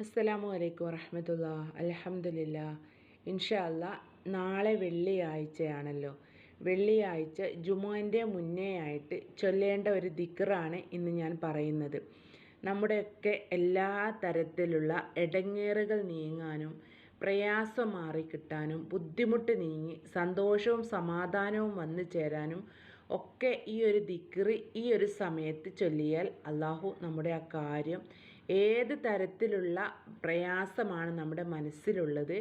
അസ്സലാമു അലൈക്കും വറഹമത്തുള്ള അലഹമില്ല ഇൻഷല്ല നാളെ വെള്ളിയാഴ്ചയാണല്ലോ. വെള്ളിയാഴ്ച ജുമുവിന്റെ മുന്നേ ആയിട്ട് ചൊല്ലേണ്ട ഒരു ദിക്റാണ് ഇന്ന് ഞാൻ പറയുന്നത്. നമ്മുടെയൊക്കെ എല്ലാ തരത്തിലുള്ള ഇടങ്ങേറുകൾ നീങ്ങാനും പ്രയാസം മാറിക്കിട്ടാനും ബുദ്ധിമുട്ട് നീങ്ങി സന്തോഷവും സമാധാനവും വന്നു ചേരാനും ഒക്കെ ഈ ഒരു ദിക്റ് ഈ ഒരു സമയത്ത് ചൊല്ലിയാൽ അള്ളാഹു നമ്മുടെ ആ കാര്യം ഏത് തരത്തിലുള്ള പ്രയാസമാണ് നമ്മുടെ മനസ്സിലുള്ളത്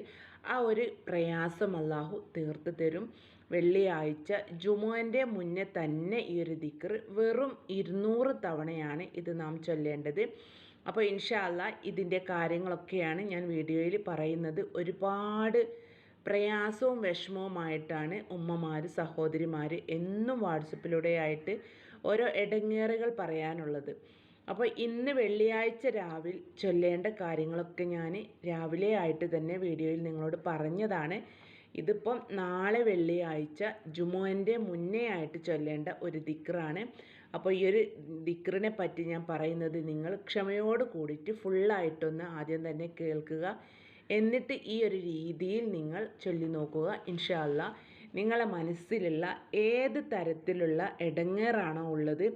ആ ഒരു പ്രയാസം അള്ളാഹു തീർത്ത് തരും. വെള്ളിയാഴ്ച ജുമുഅന്റെ മുന്നേ തന്നെ ഈ ഒരു ദിക്ർ വെറും ഇരുന്നൂറ് തവണയാണ് ഇത് നാം ചൊല്ലേണ്ടത്. അപ്പോൾ ഇൻഷാല്ല ഇതിന്റെ കാര്യങ്ങളൊക്കെയാണ് ഞാൻ വീഡിയോയിൽ പറയുന്നത്. ഒരുപാട് പ്രയാസവും വിഷമവുമായിട്ടാണ് ഉമ്മമാർ സഹോദരിമാർ എന്നും വാട്സപ്പിലൂടെ ആയിട്ട് ഓരോ ഇടങ്ങേറുകൾ പറയാനുള്ളത്. അപ്പോൾ ഇന്ന് വെള്ളിയാഴ്ച രാവിലെ ചൊല്ലേണ്ട കാര്യങ്ങളൊക്കെ ഞാൻ രാവിലെ ആയിട്ട് തന്നെ വീഡിയോയിൽ നിങ്ങളോട് പറഞ്ഞതാണ്. ഇതിപ്പം നാളെ വെള്ളിയാഴ്ച ജുമുവിന്റെ മുന്നേ ആയിട്ട് ചൊല്ലേണ്ട ഒരു ദിക്റാണ്. അപ്പോൾ ഈ ഒരു ദിക്റിനെ പറ്റി ഞാൻ പറയുന്നത് നിങ്ങൾ ക്ഷമയോട് കൂടിയിട്ട് ഫുള്ളായിട്ടൊന്ന് ആദ്യം തന്നെ കേൾക്കുക. എന്നിട്ട് ഈ ഒരു രീതിയിൽ നിങ്ങൾ ചൊല്ലി നോക്കുക. ഇൻഷാല്ല നിങ്ങളെ മനസ്സിലുള്ള ഏത് തരത്തിലുള്ള ഇടങ്ങേറാണോ ഉള്ളത്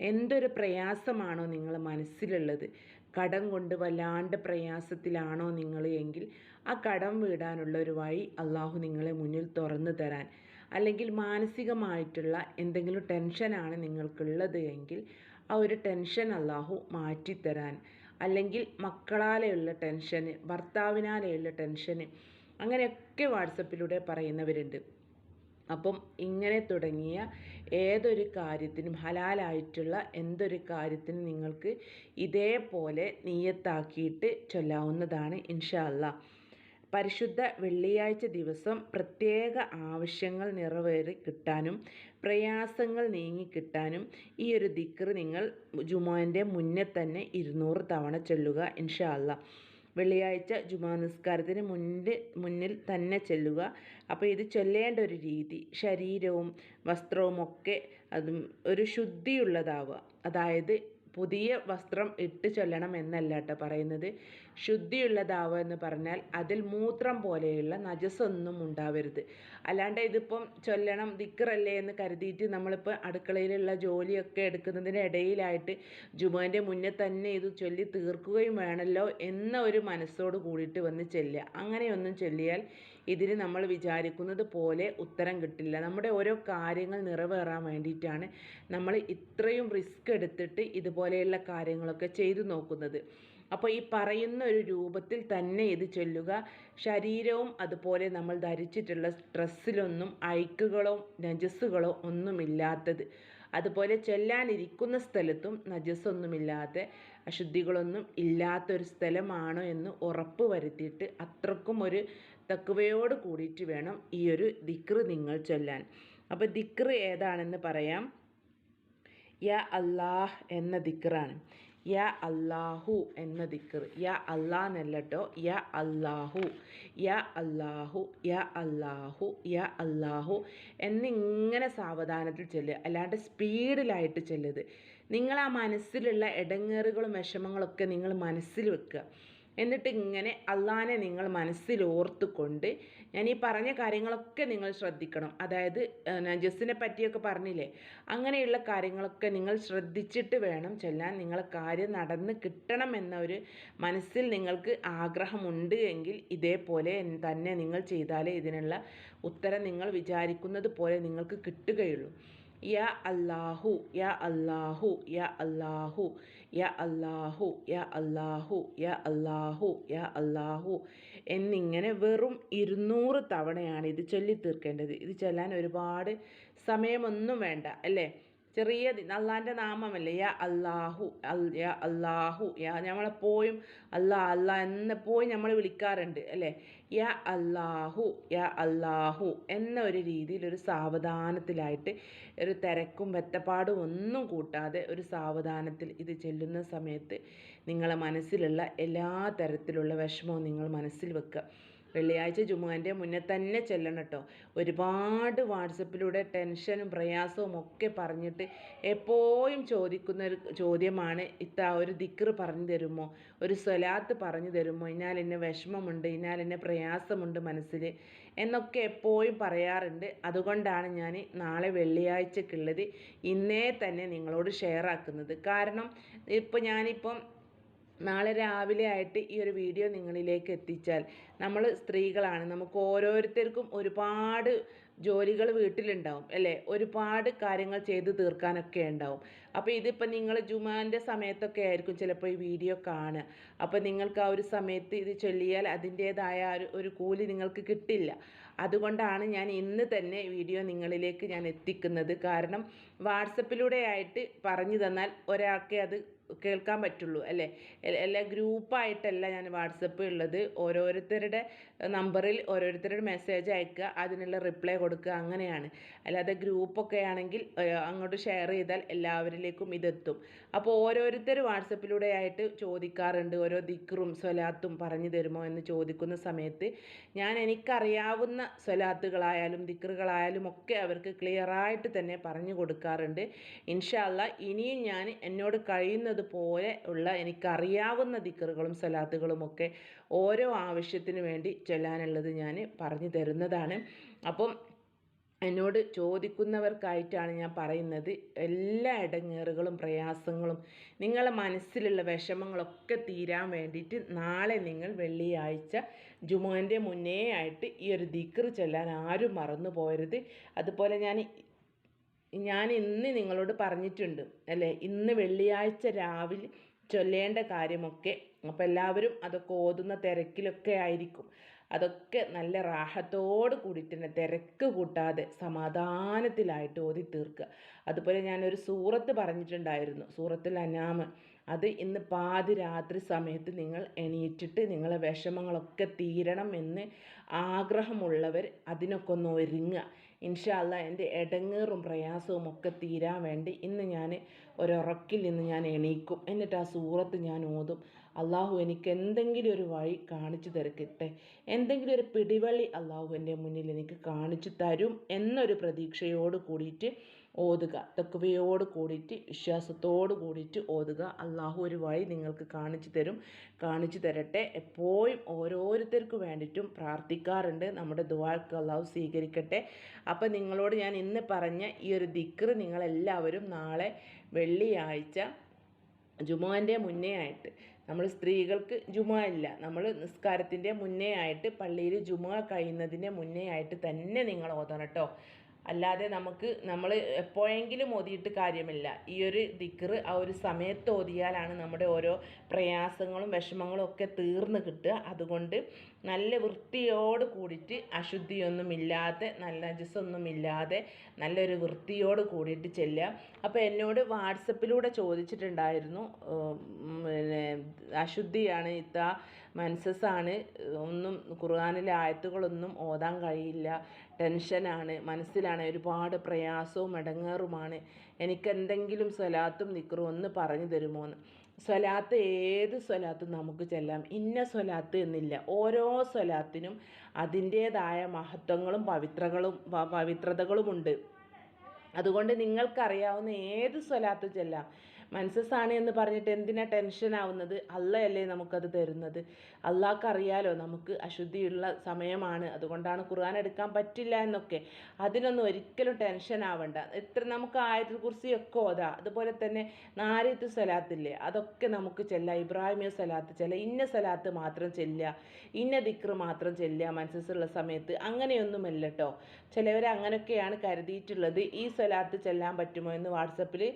എന്തൊരു പ്രയാസമാണോ നിങ്ങൾ മനസ്സിലുള്ളത്? കടം കൊണ്ട് വല്ലാണ്ട് പ്രയാസത്തിലാണോ നിങ്ങൾ എങ്കിൽ ആ കടം വീടാനുള്ള ഒരു വഴി അള്ളാഹു നിങ്ങളെ മുന്നിൽ തുറന്നു തരാൻ. അല്ലെങ്കിൽ മാനസികമായിട്ടുള്ള എന്തെങ്കിലും ടെൻഷനാണ് നിങ്ങൾക്കുള്ളത് എങ്കിൽ ആ ഒരു ടെൻഷൻ അള്ളാഹു മാറ്റിത്തരാൻ. അല്ലെങ്കിൽ മക്കളാലെയുള്ള ടെൻഷന് ഭർത്താവിനാലെയുള്ള ടെൻഷന് അങ്ങനെയൊക്കെ വാട്സപ്പിലൂടെ പറയുന്നവരുണ്ട്. അപ്പം ഇങ്ങനെ തുടങ്ങിയ ഏതൊരു കാര്യത്തിനും ഹലാലായിട്ടുള്ള എന്തൊരു കാര്യത്തിനും നിങ്ങൾക്ക് ഇതേപോലെ നീയത്താക്കിയിട്ട് ചൊല്ലാവുന്നതാണ് ഇൻഷാ പരിശുദ്ധ വെള്ളിയാഴ്ച ദിവസം പ്രത്യേക ആവശ്യങ്ങൾ നിറവേറി കിട്ടാനും പ്രയാസങ്ങൾ നീങ്ങി കിട്ടാനും ഈ ഒരു ദിക്ർ നിങ്ങൾ ജുമാന്റെ മുന്നേ തന്നെ ഇരുന്നൂറ് തവണ ചൊല്ലുക ഇൻഷാ വെള്ളിയാഴ്ച ജുമാ നിസ്കാരത്തിന് മുന്നിൽ മുന്നിൽ തന്നെ ചെല്ലുക. അപ്പോൾ ഇത് ചൊല്ലേണ്ട ഒരു രീതി ശരീരവും വസ്ത്രവും ഒക്കെ അതും ഒരു ശുദ്ധിയുള്ളതാവുക. അതായത് പുതിയ വസ്ത്രം ഇട്ട് ചൊല്ലണം എന്നല്ല കേട്ടോ പറയുന്നത്. ശുദ്ധിയുള്ളതാവുക എന്ന് പറഞ്ഞാൽ അതിൽ മൂത്രം പോലെയുള്ള നജസൊന്നും ഉണ്ടാവരുത്. അല്ലാണ്ട് ഇതിപ്പം ചൊല്ലണം ദിക്കറല്ലേ എന്ന് കരുതിയിട്ട് നമ്മളിപ്പോൾ അടുക്കളയിലുള്ള ജോലിയൊക്കെ എടുക്കുന്നതിന് ഇടയിലായിട്ട് ജുമാന്റെ മുന്നേ തന്നെ ഇത് ചൊല്ലി തീർക്കുകയും വേണമല്ലോ എന്ന ഒരു മനസ്സോട് കൂടിയിട്ട് വന്ന് ചെല്ലുക. അങ്ങനെയൊന്നും ചൊല്ലിയാൽ ഇതിന് നമ്മൾ വിചാരിക്കുന്നത് പോലെ ഉത്തരം കിട്ടില്ല. നമ്മുടെ ഓരോ കാര്യങ്ങൾ നിറവേറാൻ വേണ്ടിയിട്ടാണ് നമ്മൾ ഇത്രയും റിസ്ക് എടുത്തിട്ട് ഇതുപോലെയുള്ള കാര്യങ്ങളൊക്കെ ചെയ്തു നോക്കുന്നത്. അപ്പോൾ ഈ പറയുന്ന ഒരു രൂപത്തിൽ തന്നെ ഇത് ചൊല്ലുക. ശരീരവും അതുപോലെ നമ്മൾ ധരിച്ചിട്ടുള്ള ഡ്രസ്സിലൊന്നും ഐക്കുകളോ നജസ്സുകളോ ഒന്നുമില്ലാത്തത്. അതുപോലെ ചൊല്ലാനിരിക്കുന്ന സ്ഥലത്തും നജസ്സൊന്നുമില്ലാതെ അശുദ്ധികളൊന്നും ഇല്ലാത്തൊരു സ്ഥലമാണോ എന്ന് ഉറപ്പ് വരുത്തിയിട്ട് അത്രക്കും ഒരു തക്കുവയോട് കൂടിയിട്ട് വേണം ഈ ഒരു ദിക്റ് നിങ്ങൾ ചൊല്ലാൻ. അപ്പോൾ ദിക്റ് ഏതാണെന്ന് പറയാം. യാ അല്ലാഹ് എന്ന ദിക്റാണ്. യാ അല്ലാഹു എന്ന ദിക്ർ യാ അല്ലാ എന്നല്ലട്ടോ യാ അല്ലാഹു. യാ അല്ലാഹു. യാ അല്ലാഹു. യാ അല്ലാഹു എന്നിങ്ങനെ സാവധാനത്തിൽ ചെല്ലുക അല്ലാണ്ട് സ്പീഡിലായിട്ട് ചെല്ലുത് നിങ്ങൾ ആ മനസ്സിലുള്ള ഇടങ്ങേറുകളും വിഷമങ്ങളൊക്കെ നിങ്ങൾ മനസ്സിൽ വെക്കുക. എന്നിട്ട് ഇങ്ങനെ അള്ളാനെ നിങ്ങൾ മനസ്സിൽ ഓർത്തുകൊണ്ട് ഞാൻ ഈ പറഞ്ഞ കാര്യങ്ങളൊക്കെ നിങ്ങൾ ശ്രദ്ധിക്കണം. അതായത് നജസ്സിനെ പറ്റിയൊക്കെ പറഞ്ഞില്ലേ? അങ്ങനെയുള്ള കാര്യങ്ങളൊക്കെ നിങ്ങൾ ശ്രദ്ധിച്ചിട്ട് വേണം ചെല്ലാൻ. നിങ്ങളെ കാര്യം നടന്ന് കിട്ടണം എന്ന ഒരു മനസ്സിൽ നിങ്ങൾക്ക് ആഗ്രഹമുണ്ട് എങ്കിൽ ഇതേപോലെ തന്നെ നിങ്ങൾ ചെയ്താലേ ഇതിനുള്ള ഉത്തരം നിങ്ങൾ വിചാരിക്കുന്നത് പോലെ നിങ്ങൾക്ക് കിട്ടുകയുള്ളൂ. യാ അല്ലാഹു യാ അല്ലാഹു യാ അല്ലാഹു യാ അല്ലാഹു യാ അല്ലാഹു യാ അല്ലാഹു യാ അല്ലാഹു എന്നിങ്ങനെ വെറും ഇരുന്നൂറ് തവണയാണ് ഇത് ചൊല്ലി തീർക്കേണ്ടത് ഇത് ചൊല്ലാൻ ഒരുപാട് സമയമൊന്നും വേണ്ട അല്ലേ? ചെറിയ അള്ളാന്റെ നാമമല്ലേ? യാ അള്ളാഹു യാ അള്ളാഹു യാ നമ്മളെപ്പോഴും അല്ലാ അല്ലാ എന്നെപ്പോഴും നമ്മൾ വിളിക്കാറുണ്ട് അല്ലേ? യാ അള്ളാഹു യാ അള്ളാഹു എന്ന ഒരു രീതിയിൽ ഒരു സാവധാനത്തിലായിട്ട് ഒരു തിരക്കും വെത്തപ്പാടും ഒന്നും കൂട്ടാതെ ഒരു സാവധാനത്തിൽ ഇത് ചെല്ലുന്ന സമയത്ത് നിങ്ങളെ മനസ്സിലുള്ള എല്ലാ തരത്തിലുള്ള വിഷമവും നിങ്ങൾ മനസ്സിൽ വെക്കുക. വെള്ളിയാഴ്ച ജുമുഅന്റെ മുന്നേ തന്നെ ചെല്ലണം കേട്ടോ. ഒരുപാട് വാട്സപ്പിലൂടെ ടെൻഷനും പ്രയാസവും ഒക്കെ പറഞ്ഞിട്ട് എപ്പോഴും ചോദിക്കുന്ന ഒരു ചോദ്യമാണ് ഇത്ത ഒരു ദിക്ർ പറഞ്ഞു തരുമോ? ഒരു സ്വലാത്ത് പറഞ്ഞു തരുമോ? ഇന്നാൽ എന്നെ വിഷമമുണ്ട് ഇന്നാൽ എന്നെ പ്രയാസമുണ്ട് മനസ്സിൽ എന്നൊക്കെ എപ്പോഴും പറയാറുണ്ട്. അതുകൊണ്ടാണ് ഞാൻ നാളെ വെള്ളിയാഴ്ചക്കുള്ളത് ഇന്നേ തന്നെ നിങ്ങളോട് ഷെയർ ആക്കുന്നത്. കാരണം ഇപ്പോൾ ഞാനിപ്പം നാളെ രാവിലെ ആയിട്ട് ഈ ഒരു വീഡിയോ നിങ്ങളിലേക്ക് എത്തിച്ചാൽ നമ്മൾ സ്ത്രീകളാണ്. നമുക്ക് ഓരോരുത്തർക്കും ഒരുപാട് ജോലികൾ വീട്ടിലുണ്ടാവും അല്ലേ? ഒരുപാട് കാര്യങ്ങൾ ചെയ്ത് തീർക്കാനൊക്കെ ഉണ്ടാവും. അപ്പോൾ ഇതിപ്പോൾ നിങ്ങൾ ജുമാന്റെ സമയത്തൊക്കെ ആയിരിക്കും ചിലപ്പോൾ ഈ വീഡിയോ കാണുക. അപ്പോൾ നിങ്ങൾക്ക് ആ ഒരു സമയത്ത് ഇത് ചൊല്ലിയാൽ അതിന്റേതായ ഒരു കൂലി നിങ്ങൾക്ക് കിട്ടില്ല. അതുകൊണ്ടാണ് ഞാൻ ഇന്ന് തന്നെ വീഡിയോ നിങ്ങളിലേക്ക് ഞാൻ എത്തിക്കുന്നത്. കാരണം വാട്സപ്പിലൂടെ ആയിട്ട് പറഞ്ഞു തന്നാൽ ഒരാൾക്കേ അത് കേൾക്കാൻ പറ്റുള്ളൂ അല്ലേ? എല്ലാ ഗ്രൂപ്പായിട്ടല്ല ഞാൻ വാട്സപ്പ് ഉള്ളത്. ഓരോരുത്തരുടെ നമ്പറിൽ ഓരോരുത്തരുടെ മെസ്സേജ് അയക്കുക അതിനുള്ള റിപ്ലൈ കൊടുക്കുക അങ്ങനെയാണ്. അല്ലാതെ ഗ്രൂപ്പൊക്കെ ആണെങ്കിൽ അങ്ങോട്ട് ഷെയർ ചെയ്താൽ എല്ലാവരിലേക്കും ഇതെത്തും. അപ്പോൾ ഓരോരുത്തർ വാട്സപ്പിലൂടെ ആയിട്ട് ചോദിക്കാറുണ്ട് ഓരോ ദിക്റും സ്വലാത്തും പറഞ്ഞു തരുമോ എന്ന് ചോദിക്കുന്ന സമയത്ത് ഞാൻ എനിക്കറിയാവുന്ന സ്വലാത്തുകളായാലും ദിക്റുകളായാലും ഒക്കെ അവർക്ക് ക്ലിയറായിട്ട് തന്നെ പറഞ്ഞു കൊടുക്കാറുണ്ട്. ഇൻഷാല്ല ഇനിയും ഞാൻ എന്നോട് കഴിയുന്നത് പോലെ ഉള്ള എനിക്കറിയാവുന്ന ദിക്റുകളും സ്വലാത്തുകളും ഒക്കെ ഓരോ ആവശ്യത്തിന് വേണ്ടി ചൊല്ലാനുള്ളത് ഞാൻ പറഞ്ഞു തരുന്നതാണ്. അപ്പം എന്നോട് ചോദിക്കുന്നവർക്കായിട്ടാണ് ഞാൻ പറയുന്നത്. എല്ലാ ഇടങ്ങേറുകളും പ്രയാസങ്ങളും നിങ്ങളെ മനസ്സിലുള്ള വിഷമങ്ങളൊക്കെ തീരാൻ വേണ്ടിയിട്ട് നാളെ നിങ്ങൾ വെള്ളിയാഴ്ച ജുമുവിന്റെ മുന്നേ ആയിട്ട് ഈ ഒരു ദിക്ർ ചൊല്ലാൻ ആരും മറന്നു പോരുത് അതുപോലെ ഞാൻ ഞാൻ ഇന്ന് നിങ്ങളോട് പറഞ്ഞിട്ടുണ്ട് അല്ലേ? ഇന്ന് വെള്ളിയാഴ്ച രാവിലെ ചൊല്ലേണ്ട കാര്യമൊക്കെ. അപ്പോൾ എല്ലാവരും അതൊക്കെ ഓതുന്ന തിരക്കിലൊക്കെ ആയിരിക്കും. അതൊക്കെ നല്ല റാഹത്തോട് കൂടിയിട്ട് തന്നെ തിരക്ക് കൂട്ടാതെ സമാധാനത്തിലായിട്ട് ഓതി തീർക്കുക. അതുപോലെ ഞാനൊരു സൂറത്ത് പറഞ്ഞിട്ടുണ്ടായിരുന്നു. സൂറത്തിൽ അനാമ് അത് ഇന്ന് പാതിരാത്രി സമയത്ത് നിങ്ങൾ എണീറ്റിട്ട് നിങ്ങളെ വിഷമങ്ങളൊക്കെ തീരണം എന്ന് ആഗ്രഹമുള്ളവർ അതിനൊക്കെ ഒന്ന് ഒരുങ്ങുക. ഇൻഷാല്ല എന്റെ ഇടങ്ങേറും പ്രയാസവും ഒക്കെ തീരാൻ വേണ്ടി ഇന്ന് ഞാൻ ഒരുറക്കിൽ നിന്ന് ഞാൻ എണീക്കും. എന്നിട്ട് ആ സൂറത്ത് ഞാൻ ഓതും. അള്ളാഹു എനിക്ക് എന്തെങ്കിലും ഒരു വഴി കാണിച്ചു തരക്കട്ടെ? എന്തെങ്കിലും ഒരു പിടിവള്ളി അള്ളാഹു എന്റെ മുന്നിൽ എനിക്ക് കാണിച്ചു തരും എന്നൊരു പ്രതീക്ഷയോട് കൂടിയിട്ട് ഓതുക. തക്കുവയോട് കൂടിയിട്ട് വിശ്വാസത്തോട് കൂടിയിട്ട് ഓതുക. അള്ളാഹു ഒരു വഴി നിങ്ങൾക്ക് കാണിച്ചു തരും കാണിച്ചു തരട്ടെ. എപ്പോഴും ഓരോരുത്തർക്ക് വേണ്ടിയിട്ടും പ്രാർത്ഥിക്കാറുണ്ട്. നമ്മുടെ ദുവാൾക്ക് അള്ളാഹു സ്വീകരിക്കട്ടെ. അപ്പം നിങ്ങളോട് ഞാൻ ഇന്ന് പറഞ്ഞ ഈ ഒരു ദിക്ർ നിങ്ങളെല്ലാവരും നാളെ വെള്ളിയാഴ്ച ജുമാന്റെ മുന്നേ ആയിട്ട് നമ്മൾ സ്ത്രീകൾക്ക് ജുമ ഇല്ല. നമ്മൾ നിസ്കാരത്തിന്റെ മുന്നേ ആയിട്ട് പള്ളിയിൽ ജുമ കഴിയുന്നതിന്റെ മുന്നേ ആയിട്ട് തന്നെ നിങ്ങൾ ഓതണം കേട്ടോ അല്ലാതെ നമുക്ക് നമ്മൾ എപ്പോഴെങ്കിലും ഓതിയിട്ട് കാര്യമില്ല. ഈ ഒരു ദിക്റ് ആ ഒരു സമയത്ത് ഓതിയാലാണ് നമ്മുടെ ഓരോ പ്രയാസങ്ങളും വിഷമങ്ങളും ഒക്കെ തീർന്ന് കിട്ടുക. അതുകൊണ്ട് നല്ല വൃത്തിയോട് കൂടിയിട്ട് അശുദ്ധിയൊന്നും ഇല്ലാതെ നല്ല നജസ്സൊന്നും ഇല്ലാതെ നല്ലൊരു വൃത്തിയോട് കൂടിയിട്ട് ചെല്ലുക. അപ്പോൾ എന്നോട് വാട്സപ്പിലൂടെ ചോദിച്ചിട്ടുണ്ടായിരുന്നു പിന്നെ അശുദ്ധിയാണ് ഇത്ത മനസ്സസ്സാണ് ഒന്നും ഖുർആാനിലെ ആയത്തുകളൊന്നും ഓതാൻ കഴിയില്ല ടെൻഷനാണ് മനസ്സിലാണ് ഒരുപാട് പ്രയാസവും ഇടങ്ങേറുമാണ് എനിക്ക് എന്തെങ്കിലും സ്വലാത്തും നിക്കറും ഒന്ന് പറഞ്ഞു തരുമോ എന്ന്. സ്വലാത്ത് ഏത് സ്വലാത്തും നമുക്ക് ചെല്ലാം. ഇന്ന സ്വലാത്ത് എന്നില്ല. ഓരോ സ്വലാത്തിനും അതിന്റേതായ മഹത്വങ്ങളും പവിത്രകളും പവിത്രതകളുമുണ്ട്. അതുകൊണ്ട് നിങ്ങൾക്കറിയാവുന്ന ഏത് സ്വലാത്ത് ചെല്ലാം. മനസ്സസാണ് എന്ന് പറഞ്ഞിട്ട് എന്തിനാ ടെൻഷൻ ആവുന്നത്? അല്ലയല്ലേ നമുക്കത് തരുന്നത്. അള്ളാഹ്ക്ക് അറിയാലോ നമുക്ക് അശുദ്ധിയുള്ള സമയമാണ്. അതുകൊണ്ടാണ് ഖുർആൻ എടുക്കാൻ പറ്റില്ല എന്നൊക്കെ. അതിനൊന്നും ഒരിക്കലും ടെൻഷൻ ആവണ്ട. എത്ര നമുക്ക് ആയത്തിൽ കുറിച്ചൊക്കെ ഓതാ. അതുപോലെ തന്നെ നാരിയത്ത് സലാത്തില്ലേ അതൊക്കെ നമുക്ക് ചെല്ലാം. ഇബ്രാഹിമിയ സലാത്ത് ചെല്ലാം ഇന്ന സലാത്ത് മാത്രം ചെല്ലുക. ഇന്ന ദിക്റ് മാത്രം ചെല്ലുക മനസ്സുള്ള സമയത്ത്. അങ്ങനെയൊന്നുമല്ല കേട്ടോ ചിലവർ അങ്ങനെയൊക്കെയാണ് കരുതിയിട്ടുള്ളത്. ഈ സലാത്ത് ചെല്ലാൻ പറ്റുമോ എന്ന് വാട്സപ്പിൽ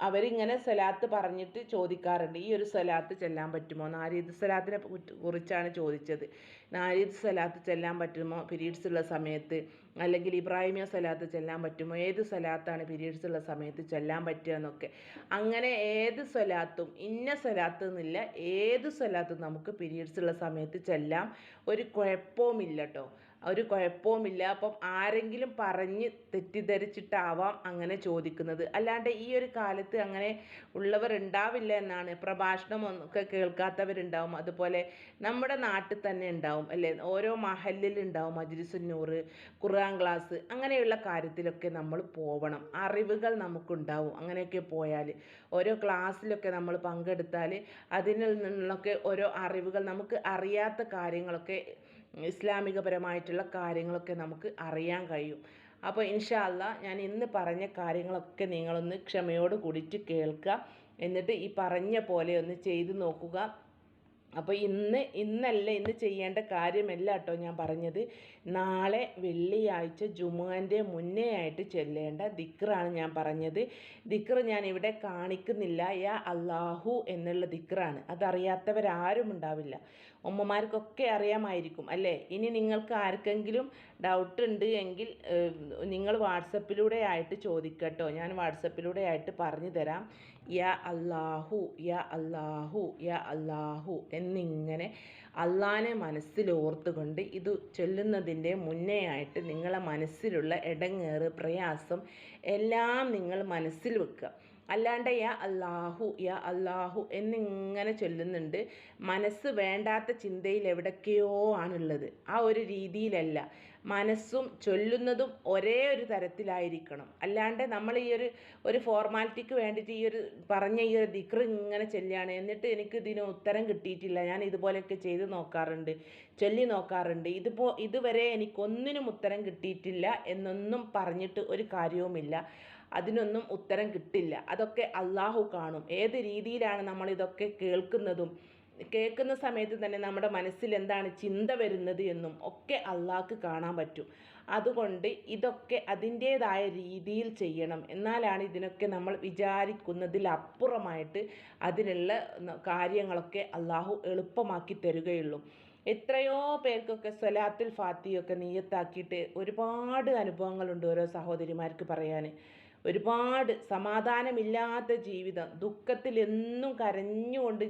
അവരിങ്ങനെ സ്വലാത്ത് പറഞ്ഞിട്ട് ചോദിക്കാറുണ്ട്. ഈ ഒരു സ്വലാത്ത് ചെല്ലാൻ പറ്റുമോ? നാരീദ് സ്വലാത്തിനെ കുറിച്ചാണ് ചോദിച്ചത്. നാരീദ് സ്വലാത്ത് ചെല്ലാൻ പറ്റുമോ? പീരീഡ്സ് ഉള്ള സമയത്ത് അല്ലെങ്കിൽ ഇബ്രാഹിമിയ സ്വലാത്ത് ചെല്ലാൻ പറ്റുമോ? ഏത് സ്വലാത്താണ് പീരീഡ്സ് ഉള്ള സമയത്ത് ചെല്ലാൻ പറ്റുക എന്നൊക്കെ. അങ്ങനെ ഏത് സ്വലാത്തും ഇന്ന സ്വലാത്ത് എന്നില്ല. ഏത് സ്വലാത്തും നമുക്ക് പീരീഡ്സ് ഉള്ള സമയത്ത് ചെല്ലാം. ഒരു കുഴപ്പവുമില്ല കേട്ടോ ഒരു കുഴപ്പവുമില്ല. അപ്പം ആരെങ്കിലും പറഞ്ഞ് തെറ്റിദ്ധരിച്ചിട്ടാവാം അങ്ങനെ ചോദിക്കുന്നത്. അല്ലാണ്ട് ഈ ഒരു കാലത്ത് അങ്ങനെ ഉള്ളവർ ഉണ്ടാവില്ല എന്നാണ്. പ്രഭാഷണം ഒക്കെ കേൾക്കാത്തവരുണ്ടാവും. അതുപോലെ നമ്മുടെ നാട്ടിൽ തന്നെ ഉണ്ടാവും അല്ലേ? ഓരോ മഹലിൽ ഉണ്ടാവും മജ്ലിസുന്നൂർ ഖുർആൻ ക്ലാസ്. അങ്ങനെയുള്ള കാര്യത്തിലൊക്കെ നമ്മൾ പോവണം. അറിവുകൾ നമുക്കുണ്ടാവും അങ്ങനെയൊക്കെ പോയാൽ ഓരോ ക്ലാസ്സിലൊക്കെ നമ്മൾ പങ്കെടുത്താൽ അതിൽ നിന്നൊക്കെ ഓരോ അറിവുകൾ നമുക്ക് അറിയാത്ത കാര്യങ്ങളൊക്കെ ഇസ്ലാമികപരമായിട്ടുള്ള കാര്യങ്ങളൊക്കെ നമുക്ക് അറിയാൻ കഴിയും. അപ്പോൾ ഇൻഷാ അല്ലാ ഞാൻ ഇന്ന് പറഞ്ഞ കാര്യങ്ങളൊക്കെ നിങ്ങളൊന്ന് ക്ഷമയോട് കൂടിയിട്ട് കേൾക്കുക. എന്നിട്ട് ഈ പറഞ്ഞ പോലെ ഒന്ന് ചെയ്തു നോക്കുക. അപ്പോൾ ഇന്ന് ഇന്നല്ല ഇന്ന് ചെയ്യേണ്ട കാര്യമല്ല കേട്ടോ ഞാൻ പറഞ്ഞത്. നാളെ വെള്ളിയാഴ്ച ജുമുഅന്റെ മുന്നേ ആയിട്ട് ചെല്ലേണ്ട ദിക്റാണ് ഞാൻ പറഞ്ഞത്. ദിക്ർ ഞാൻ ഇവിടെ കാണിക്കുന്നില്ല. യാ അള്ളാഹു എന്നുള്ള ദിക്റാണ്. അതറിയാത്തവരാരും ഉണ്ടാവില്ല. ഉമ്മമാർക്കൊക്കെ അറിയാമായിരിക്കും അല്ലേ? ഇനി നിങ്ങൾക്ക് ആർക്കെങ്കിലും ഡൗട്ട് ഉണ്ട് എങ്കിൽ നിങ്ങൾ വാട്സപ്പിലൂടെ ആയിട്ട് ചോദിക്കട്ടോ. ഞാൻ വാട്സപ്പിലൂടെ ആയിട്ട് പറഞ്ഞു തരാം. യാ അല്ലാഹു യാ അല്ലാഹു യാ അല്ലാഹു എന്നിങ്ങനെ അള്ളാനെ മനസ്സിൽ ഓർത്തുകൊണ്ട് ഇത് ചൊല്ലുന്നതിന്റെ മുന്നേ ആയിട്ട് നിങ്ങളെ മനസ്സിലുള്ള ഇടങ്ങേറ് പ്രയാസം എല്ലാം നിങ്ങൾ മനസ്സിൽ വെക്കുക. അല്ലാണ്ട് യാ അല്ലാഹു യാ അല്ലാഹു എന്നിങ്ങനെ ചൊല്ലുന്നുണ്ട്. മനസ്സ് വേണ്ടാത്ത ചിന്തയിൽ എവിടൊക്കെയോ ആണുള്ളത്. ആ ഒരു രീതിയിലല്ല. മനസ്സും ചൊല്ലുന്നതും ഒരേ ഒരു തരത്തിലായിരിക്കണം. അല്ലാണ്ട് നമ്മൾ ഈ ഒരു ഒരു ഫോർമാലിറ്റിക്ക് വേണ്ടിയിട്ട് ഈ ഒരു പറഞ്ഞ ഈ ഒരു ദിക്ർ ഇങ്ങനെ ചൊല്ലുകയാണ്. എന്നിട്ട് എനിക്ക് ഇതിന് ഉത്തരം കിട്ടിയിട്ടില്ല. ഞാൻ ഇതുപോലെയൊക്കെ ചെയ്ത് നോക്കാറുണ്ട് ചൊല്ലി നോക്കാറുണ്ട്. ഇതിപ്പോൾ ഇതുവരെ എനിക്കൊന്നിനും ഉത്തരം കിട്ടിയിട്ടില്ല എന്നൊന്നും പറഞ്ഞിട്ട് ഒരു കാര്യവുമില്ല. അതിനൊന്നും ഉത്തരം കിട്ടില്ല. അതൊക്കെ അള്ളാഹു കാണും. ഏത് രീതിയിലാണ് നമ്മളിതൊക്കെ കേൾക്കുന്നതും? കേൾക്കുന്ന സമയത്ത് തന്നെ നമ്മുടെ മനസ്സിൽ എന്താണ് ചിന്ത വരുന്നത് എന്നും ഒക്കെ അള്ളാഹ്ക്ക് കാണാൻ പറ്റും. അതുകൊണ്ട് ഇതൊക്കെ അതിന്റേതായ രീതിയിൽ ചെയ്യണം. എന്നാലാണ് ഇതിനൊക്കെ നമ്മൾ വിചാരിക്കുന്നതിലപ്പുറമായിട്ട് അതിനുള്ള കാര്യങ്ങളൊക്കെ അള്ളാഹു എളുപ്പമാക്കി തരികയുള്ളൂ. എത്രയോ പേർക്കൊക്കെ സ്വലാത്തുൽ ഫാത്തിയൊക്കെ നീയത്താക്കിയിട്ട് ഒരുപാട് അനുഭവങ്ങളുണ്ട് ഓരോ സഹോദരിമാർക്ക് പറയാൻ. ഒരുപാട് സമാധാനമില്ലാത്ത ജീവിതം ദുഃഖത്തിൽ എന്നും കരഞ്ഞുകൊണ്ട്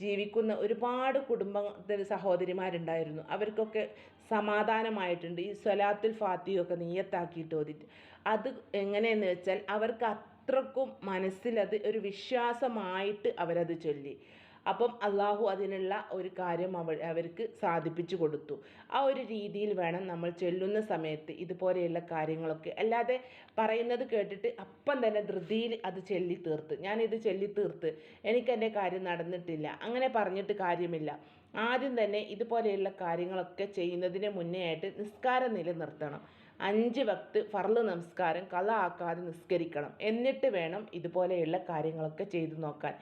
ജീവിക്കുന്ന ഒരുപാട് കുടുംബത്തിൽ സഹോദരിമാരുണ്ടായിരുന്നു. അവർക്കൊക്കെ സമാധാനമായിട്ടുണ്ട്. ഈ സ്വലാത്തുൽ ഫാത്തിയൊക്കെ നീയത്താക്കിയിട്ട് ഓതിട്ട്. അത് എങ്ങനെയെന്ന് വെച്ചാൽ അവർക്ക് അത്രക്കും മനസ്സിലത് ഒരു വിശ്വാസമായിട്ട് അവരത് ചൊല്ലി. അപ്പം അള്ളാഹു അതിനുള്ള ഒരു കാര്യം അവ അവർക്ക് സാധിപ്പിച്ചു കൊടുത്തു. ആ ഒരു രീതിയിൽ വേണം നമ്മൾ ചൊല്ലുന്ന സമയത്ത് ഇതുപോലെയുള്ള കാര്യങ്ങളൊക്കെ. അല്ലാതെ പറയുന്നത് കേട്ടിട്ട് അപ്പം തന്നെ ധൃതിയിൽ അത് ചൊല്ലി തീർത്ത്. ഞാനിത് ചൊല്ലി തീർത്ത്. എനിക്ക് കാര്യം നടന്നിട്ടില്ല. അങ്ങനെ പറഞ്ഞിട്ട് കാര്യമില്ല. ആദ്യം തന്നെ ഇതുപോലെയുള്ള കാര്യങ്ങളൊക്കെ ചെയ്യുന്നതിന് മുന്നേ ആയിട്ട് നിസ്കാരം നിലനിർത്തണം അഞ്ച് വക്ത് ഫർൾ നമസ്കാരം കള ആക്കാതെ നിസ്കരിക്കണം. എന്നിട്ട് വേണം ഇതുപോലെയുള്ള കാര്യങ്ങളൊക്കെ ചെയ്തു നോക്കാൻ.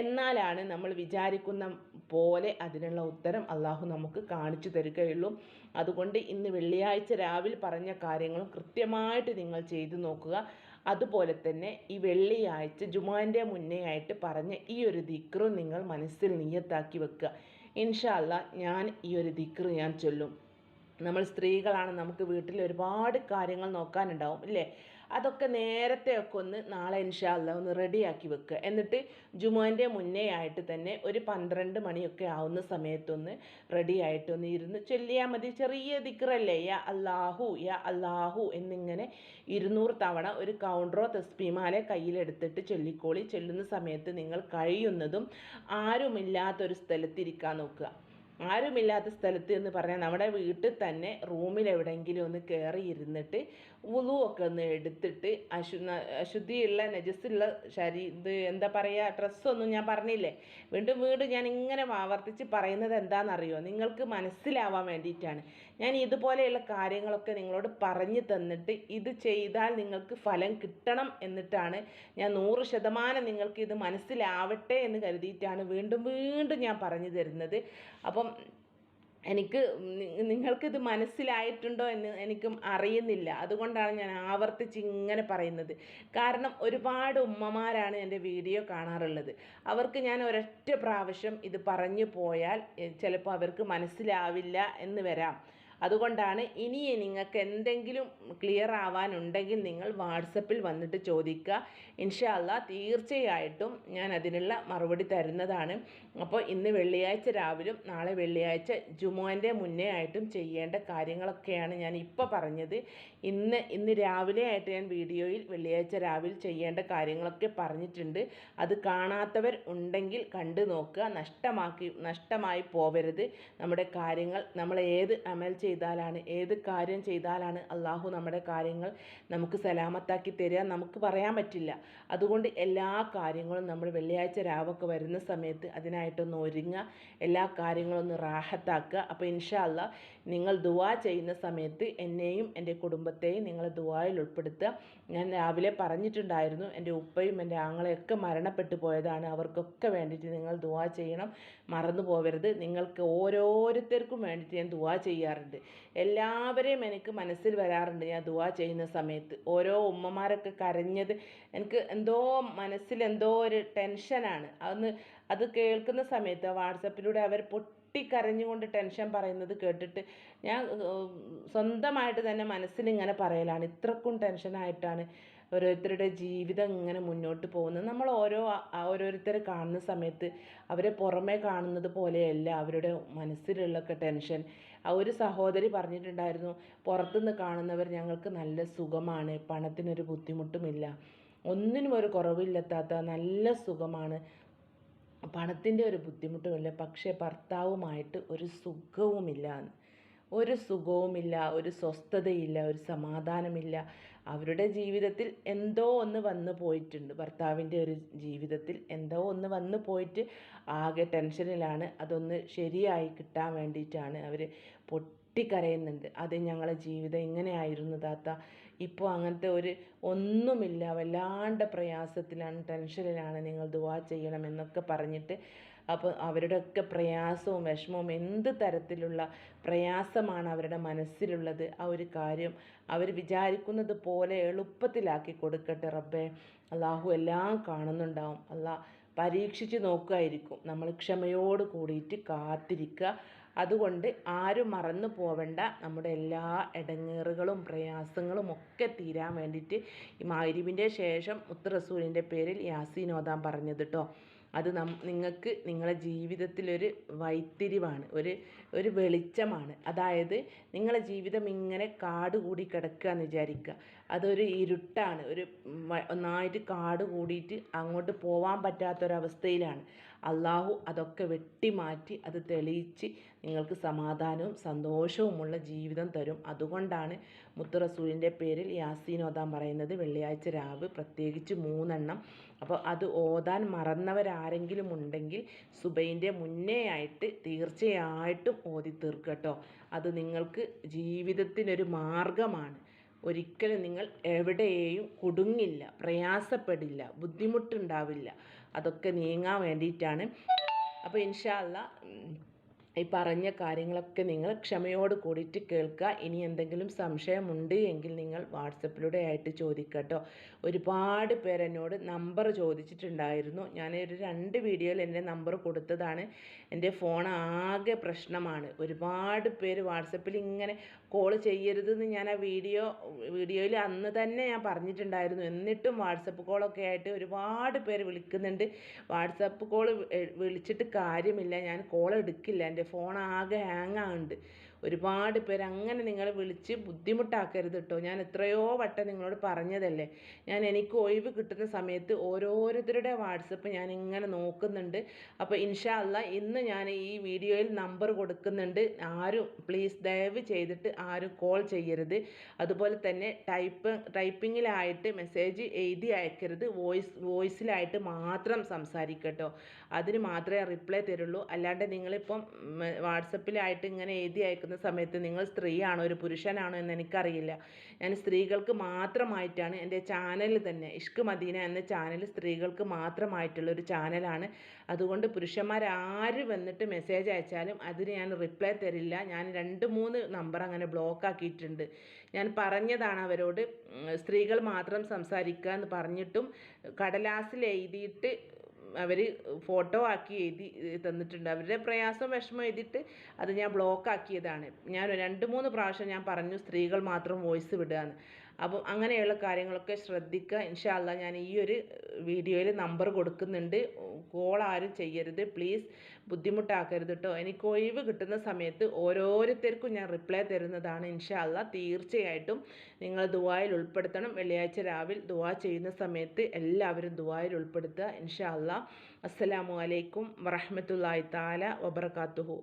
എന്നാലാണ് നമ്മൾ വിചാരിക്കുന്ന പോലെ അതിനുള്ള ഉത്തരം അള്ളാഹു നമുക്ക് കാണിച്ചു തരികയുള്ളൂ. അതുകൊണ്ട് ഇന്ന് വെള്ളിയാഴ്ച രാവിലെ പറഞ്ഞ കാര്യങ്ങളും കൃത്യമായിട്ട് നിങ്ങൾ ചെയ്തു നോക്കുക. അതുപോലെ തന്നെ ഈ വെള്ളിയാഴ്ച ജുമാന്റെ മുന്നേ ആയിട്ട് പറഞ്ഞ ഈ ഒരു ദിക്റും നിങ്ങൾ മനസ്സിൽ നിയത്താക്കി വെക്കുക. ഇൻഷാല്ല ഞാൻ ഈ ഒരു ദിക്റ് ഞാൻ ചൊല്ലും. നമ്മൾ സ്ത്രീകളാണ് നമുക്ക് വീട്ടിൽ ഒരുപാട് കാര്യങ്ങൾ നോക്കാനുണ്ടാവും ഇല്ലേ? അതൊക്കെ നേരത്തെ ഒക്കെ ഒന്ന് നാളെ ഇൻഷാല്ല ഒന്ന് റെഡിയാക്കി വെക്കുക എന്നിട്ട് ജുമാന്റെ മുന്നേ ആയിട്ട് തന്നെ ഒരു പന്ത്രണ്ട് മണിയൊക്കെ ആവുന്ന സമയത്തൊന്ന് റെഡി ആയിട്ടൊന്ന് ഇരുന്ന് ചൊല്ലിയാൽ മതി. ചെറിയ ദിക്റല്ലേ? യാ അല്ലാഹു യാ അല്ലാഹു എന്നിങ്ങനെ ഇരുന്നൂറ് തവണ ഒരു കൗണ്ടറോ തസ്ബീമാലെ കയ്യിലെടുത്തിട്ട് ചൊല്ലിക്കോളി. ചൊല്ലുന്ന സമയത്ത് നിങ്ങൾ കഴിയുന്നതും ആരുമില്ലാത്തൊരു സ്ഥലത്തിരിക്കാൻ നോക്കുക. ആരുമില്ലാത്ത സ്ഥലത്ത് എന്ന് പറഞ്ഞാൽ നമ്മുടെ വീട്ടിൽ തന്നെ റൂമിൽ എവിടെയെങ്കിലും ഒന്ന് കയറി ഇരുന്നിട്ട് ഉളുവൊക്കെ ഒന്ന് എടുത്തിട്ട് അശു അശുദ്ധിയുള്ള നജസ്സുള്ള ശരീ ഇത് എന്താ പറയുക ഡ്രസ്സൊന്നും ഞാൻ പറഞ്ഞില്ലേ? വീണ്ടും വീണ്ടും ഞാൻ ഇങ്ങനെ ആവർത്തിച്ച് പറയുന്നത് എന്താണെന്നറിയോ? നിങ്ങൾക്ക് മനസ്സിലാവാൻ വേണ്ടിയിട്ടാണ്. ഞാൻ ഇതുപോലെയുള്ള കാര്യങ്ങളൊക്കെ നിങ്ങളോട് പറഞ്ഞു തന്നിട്ട് ഇത് ചെയ്താൽ നിങ്ങൾക്ക് ഫലം കിട്ടണം എന്നിട്ടാണ് ഞാൻ നൂറ് ശതമാനം നിങ്ങൾക്ക് ഇത് മനസ്സിലാവട്ടെ എന്ന് കരുതിയിട്ടാണ് വീണ്ടും വീണ്ടും ഞാൻ പറഞ്ഞു തരുന്നത്. അപ്പം എനിക്ക് നിങ്ങൾക്കിത് മനസ്സിലായിട്ടുണ്ടോ എന്ന് എനിക്കും അറിയുന്നില്ല. അതുകൊണ്ടാണ് ഞാൻ ആവർത്തിച്ച് ഇങ്ങനെ പറയുന്നത്. കാരണം ഒരുപാട് ഉമ്മമാരാണ് എന്റെ വീഡിയോ കാണാറുള്ളത്. അവർക്ക് ഞാൻ ഒരൊറ്റ പ്രാവശ്യം ഇത് പറഞ്ഞു പോയാൽ ചിലപ്പോൾ അവർക്ക് മനസ്സിലാവില്ല എന്ന് വരാം. അതുകൊണ്ടാണ് ഇനി നിങ്ങൾക്ക് എന്തെങ്കിലും ക്ലിയർ ആവാനുണ്ടെങ്കിൽ നിങ്ങൾ വാട്സപ്പിൽ വന്നിട്ട് ചോദിക്കുക. ഇൻഷാല്ല തീർച്ചയായിട്ടും ഞാൻ അതിനുള്ള മറുപടി തരുന്നതാണ്. അപ്പോൾ ഇന്ന് വെള്ളിയാഴ്ച രാവിലും നാളെ വെള്ളിയാഴ്ച ജുമോന്റെ മുന്നേ ആയിട്ടും ചെയ്യേണ്ട കാര്യങ്ങളൊക്കെയാണ് ഞാൻ ഇപ്പോൾ പറഞ്ഞത്. ഇന്ന് ഇന്ന് രാവിലെ ആയിട്ട് ഞാൻ വീഡിയോയിൽ വെള്ളിയാഴ്ച രാവിലെ ചെയ്യേണ്ട കാര്യങ്ങളൊക്കെ പറഞ്ഞിട്ടുണ്ട്. അത് കാണാത്തവർ ഉണ്ടെങ്കിൽ കണ്ടു നോക്കുക. നഷ്ടമാക്കി നഷ്ടമായി പോവരുത്. നമ്മുടെ കാര്യങ്ങൾ നമ്മൾ ഏത് അമൽ ചെയ്താലാണ് ഏത് കാര്യം ചെയ്താലാണ് അള്ളാഹു നമ്മുടെ കാര്യങ്ങൾ നമുക്ക് സലാമത്താക്കി തരിക നമുക്ക് പറയാൻ പറ്റില്ല. അതുകൊണ്ട് എല്ലാ കാര്യങ്ങളും നമ്മൾ വെള്ളിയാഴ്ച രാവൊക്കെ വരുന്ന സമയത്ത് അതിനായിട്ടൊന്ന് ഒരുങ്ങുക. എല്ലാ കാര്യങ്ങളും ഒന്ന് റാഹത്താക്കുക. അപ്പോൾ ഇൻഷാല്ല നിങ്ങൾ ദുവാ ചെയ്യുന്ന സമയത്ത് എന്നെയും എന്റെ കുടുംബത്തെയും നിങ്ങൾ ദുവായിൽ ഉൾപ്പെടുത്തുക. ഞാൻ രാവിലെ പറഞ്ഞിട്ടുണ്ടായിരുന്നു എന്റെ ഉപ്പയും എന്റെ ആങ്ങളെയൊക്കെ മരണപ്പെട്ടു പോയതാണ്. അവർക്കൊക്കെ വേണ്ടിയിട്ട് നിങ്ങൾ ദുവാ ചെയ്യണം. മറന്നു പോകരുത് നിങ്ങൾക്ക് ഓരോരുത്തർക്കും വേണ്ടിയിട്ട് ഞാൻ ദുവാ ചെയ്യാറുണ്ട്. എല്ലാവരെയും എനിക്ക് മനസ്സിൽ വരാറുണ്ട് ഞാൻ ദുവാ ചെയ്യുന്ന സമയത്ത്. ഓരോ ഉമ്മമാരൊക്കെ കരഞ്ഞത് എനിക്ക് എന്തോ മനസ്സിൽ എന്തോ ഒരു ടെൻഷനാണ്. അതൊന്ന് അത് കേൾക്കുന്ന സമയത്ത് വാട്സപ്പിലൂടെ അവർ പൊട്ടിക്കരഞ്ഞുകൊണ്ട് ടെൻഷൻ പറയുന്നത് കേട്ടിട്ട് ഞാൻ സ്വന്തമായിട്ട് തന്നെ മനസ്സിൽ ഇങ്ങനെ പറയലാണ്. ഇത്രക്കും ടെൻഷനായിട്ടാണ് ഓരോരുത്തരുടെ ജീവിതം ഇങ്ങനെ മുന്നോട്ട് പോകുന്നത്. നമ്മൾ ഓരോ ഓരോരുത്തരെ കാണുന്ന സമയത്ത് അവരെ പുറമേ കാണുന്നത് പോലെയല്ല അവരുടെ മനസ്സിലുള്ളൊക്കെ ടെൻഷൻ. ആ ഒരു സഹോദരി പറഞ്ഞിട്ടുണ്ടായിരുന്നു പുറത്തുനിന്ന് കാണുന്നവർ ഞങ്ങൾക്ക് നല്ല സുഖമാണ് പണത്തിനൊരു ബുദ്ധിമുട്ടുമില്ല ഒന്നിനും ഒരു കുറവില്ലെത്താത്ത നല്ല സുഖമാണ് പണത്തിന്റെ ഒരു ബുദ്ധിമുട്ടുമില്ല. പക്ഷേ ഭർത്താവുമായിട്ട് ഒരു സുഖവുമില്ല. ഒരു സുഖവുമില്ല ഒരു സ്വസ്ഥതയില്ല ഒരു സമാധാനമില്ല. അവരുടെ ജീവിതത്തിൽ എന്തോ ഒന്ന് വന്നു പോയിട്ടുണ്ട്. ഭർത്താവിന്റെ ഒരു ജീവിതത്തിൽ എന്തോ ഒന്ന് വന്നു പോയിട്ട് ആകെ ടെൻഷനിലാണ്. അതൊന്ന് ശരിയായി കിട്ടാൻ വേണ്ടിയിട്ടാണ് അവർ പൊട്ടിക്കരയുന്നുണ്ട്. അത് ഞങ്ങളുടെ ജീവിതം ഇങ്ങനെയായിരുന്നു താത്ത? ഇപ്പോൾ അങ്ങനത്തെ ഒരു ഒന്നുമില്ല. വല്ലാണ്ട് പ്രയാസത്തിലാണ് ടെൻഷനിലാണ് നിങ്ങൾ ദുവാ ചെയ്യണം എന്നൊക്കെ പറഞ്ഞിട്ട് അപ്പോൾ അവരുടെയൊക്കെ പ്രയാസവും വിഷമവും എന്ത് തരത്തിലുള്ള പ്രയാസമാണ് അവരുടെ മനസ്സിലുള്ളത്? ആ ഒരു കാര്യം അവർ വിചാരിക്കുന്നത് പോലെ എളുപ്പത്തിലാക്കി കൊടുക്കട്ടെ റബ്ബേ. അള്ളാഹു എല്ലാം കാണുന്നുണ്ടാവും. അള്ളാഹ് പരീക്ഷിച്ച് നോക്കുമായിരിക്കും നമ്മൾ ക്ഷമയോട് കൂടിയിട്ട് കാത്തിരിക്കുക. അതുകൊണ്ട് ആരും മറന്നു പോവേണ്ട. നമ്മുടെ എല്ലാ ഇടങ്ങേറുകളും പ്രയാസങ്ങളും ഒക്കെ തീരാൻ വേണ്ടിയിട്ട് ഈ മാരിവിന്റെ ശേഷം മുത്ത് പേരിൽ യാസീൻ ഓതാൻ പറഞ്ഞത് കേട്ടോ അത് നം നിങ്ങൾക്ക് നിങ്ങളുടെ ജീവിതത്തിലൊരു വൈത്തിരിവാണ് ഒരു ഒരു വെളിച്ചമാണ്. അതായത് നിങ്ങളുടെ ജീവിതം ഇങ്ങനെ കാട് കൂടി കിടക്കുക എന്ന് വിചാരിക്കുക. അതൊരു ഇരുട്ടാണ് ഒരു ഒന്നായിട്ട് കാട് കൂടിയിട്ട് അങ്ങോട്ട് പോവാൻ പറ്റാത്തൊരവസ്ഥയിലാണ്. അള്ളാഹു അതൊക്കെ വെട്ടിമാറ്റി അത് തെളിയിച്ച് നിങ്ങൾക്ക് സമാധാനവും സന്തോഷവുമുള്ള ജീവിതം തരും. അതുകൊണ്ടാണ് മുത്തു റസൂലിന്റെ പേരിൽ യാസീൻ ഓതാൻ പറയുന്നത്. വെള്ളിയാഴ്ച രാവ് പ്രത്യേകിച്ച് മൂന്നെണ്ണം. അപ്പോൾ അത് ഓതാൻ മറന്നവരാരെങ്കിലും ഉണ്ടെങ്കിൽ സുബൈന്റെ മുന്നേ ആയിട്ട് തീർച്ചയായിട്ടും ഓതി തീർക്കട്ടോ അത് നിങ്ങൾക്ക് ജീവിതത്തിനൊരു മാർഗമാണ്. ഒരിക്കലും നിങ്ങൾ എവിടെയും കുടുങ്ങില്ല പ്രയാസപ്പെടില്ല ബുദ്ധിമുട്ടുണ്ടാവില്ല. അതൊക്കെ നീങ്ങാൻ വേണ്ടിയിട്ടാണ്. അപ്പോൾ ഇൻഷാ ഈ പറഞ്ഞ കാര്യങ്ങളൊക്കെ നിങ്ങൾ ക്ഷമയോട് കൂടിയിട്ട് കേൾക്കുക. ഇനി എന്തെങ്കിലും സംശയമുണ്ട് എങ്കിൽ നിങ്ങൾ വാട്സപ്പിലൂടെ ആയിട്ട് ചോദിക്കട്ടോ. ഒരുപാട് പേർ എന്നോട് നമ്പർ ചോദിച്ചിട്ടുണ്ടായിരുന്നു. ഞാൻ ഒരു രണ്ട് വീഡിയോയിൽ എന്റെ നമ്പർ കൊടുത്തതാണ്. എന്റെ ഫോൺ ആകെ പ്രശ്നമാണ്. ഒരുപാട് പേര് വാട്സപ്പിൽ ഇങ്ങനെ കോൾ ചെയ്യരുതെന്ന് ഞാൻ ആ വീഡിയോ വീഡിയോയിൽ അന്ന് തന്നെ ഞാൻ പറഞ്ഞിട്ടുണ്ടായിരുന്നു. എന്നിട്ടും വാട്സപ്പ് കോളൊക്കെ ആയിട്ട് ഒരുപാട് പേര് വിളിക്കുന്നുണ്ട്. വാട്സപ്പ് കോൾ വിളിച്ചിട്ട് കാര്യമില്ല. ഞാൻ കോൾ എടുക്കില്ല. എന്റെ ഫോൺ ആകെ ഹാങ് ആകുന്നുണ്ട് ഒരുപാട് പേര് അങ്ങനെ നിങ്ങൾ വിളിച്ച് ബുദ്ധിമുട്ടാക്കരുത് കേട്ടോ ഞാൻ എത്രയോ വട്ടം നിങ്ങളോട് പറഞ്ഞതല്ലേ. ഞാൻ എനിക്ക് ഒഴിവ് കിട്ടുന്ന സമയത്ത് ഓരോരുത്തരുടെ വാട്സപ്പ് ഞാൻ ഇങ്ങനെ നോക്കുന്നുണ്ട്. അപ്പോൾ ഇൻഷാ അല്ല ഇന്ന് ഞാൻ ഈ വീഡിയോയിൽ നമ്പർ കൊടുക്കുന്നുണ്ട്. ആരും പ്ലീസ് ദയവ് ചെയ്തിട്ട് ആരും കോൾ ചെയ്യരുത്. അതുപോലെ തന്നെ ടൈപ്പ് ടൈപ്പിങ്ങിലായിട്ട് മെസ്സേജ് എഴുതി അയക്കരുത്. വോയിസ് വോയിസിലായിട്ട് മാത്രം സംസാരിക്കട്ടോ. അതിന് മാത്രമേ റിപ്ലൈ തരുള്ളൂ. അല്ലാണ്ട് നിങ്ങളിപ്പം വാട്സപ്പിലായിട്ട് ഇങ്ങനെ എഴുതി അയക്കുന്ന കേൾക്കുന്ന സമയത്ത് നിങ്ങൾ സ്ത്രീയാണോ ഒരു പുരുഷനാണോ എന്ന് എനിക്കറിയില്ല. ഞാൻ സ്ത്രീകൾക്ക് മാത്രമായിട്ടാണ് എന്റെ ചാനൽ തന്നെ ഇഷ്ക് മദീന എന്ന ചാനൽ സ്ത്രീകൾക്ക് മാത്രമായിട്ടുള്ള ഒരു ചാനലാണ്. അതുകൊണ്ട് പുരുഷന്മാരാര് വന്നിട്ട് മെസ്സേജ് അയച്ചാലും അതിന് ഞാൻ റിപ്ലൈ തരില്ല. ഞാൻ രണ്ട് മൂന്ന് നമ്പർ അങ്ങനെ ബ്ലോക്ക് ആക്കിയിട്ടുണ്ട്. ഞാൻ പറഞ്ഞതാണ് അവരോട് സ്ത്രീകൾ മാത്രം സംസാരിക്കുക എന്ന് പറഞ്ഞിട്ടും കടലാസിൽ എഴുതിയിട്ട് അവർ ഫോട്ടോ ആക്കി എഴുതി തന്നിട്ടുണ്ട്. അവരുടെ പ്രയാസം വിഷമം എഴുതിയിട്ട് അത് ഞാൻ ബ്ലോക്ക് ആക്കിയതാണ്. ഞാൻ രണ്ട് മൂന്ന് പ്രാവശ്യം ഞാൻ പറഞ്ഞു സ്ത്രീകൾ മാത്രം വോയിസ് വിടുകയെന്ന് അപ്പം അങ്ങനെയുള്ള കാര്യങ്ങളൊക്കെ ശ്രദ്ധിക്കുക. ഇൻഷാല്ല ഞാൻ ഈ ഒരു വീഡിയോയിൽ നമ്പർ കൊടുക്കുന്നുണ്ട്. കോൾ ആരും ചെയ്യരുത്. പ്ലീസ് ബുദ്ധിമുട്ടാക്കരുത് കേട്ടോ എനിക്ക് ഒഴിവ് കിട്ടുന്ന സമയത്ത് ഓരോരുത്തർക്കും ഞാൻ റിപ്ലൈ തരുന്നതാണ് ഇൻഷാല്ല തീർച്ചയായിട്ടും നിങ്ങൾ ദുബായിൽ ഉൾപ്പെടുത്തണം. വെള്ളിയാഴ്ച രാവിലെ ദുവാ ചെയ്യുന്ന സമയത്ത് എല്ലാവരും ദുബായിൽ ഉൾപ്പെടുത്തുക. ഇൻഷാല്ല അസ്സലാമു അലൈക്കും താല വബർക്കാത്തുഹു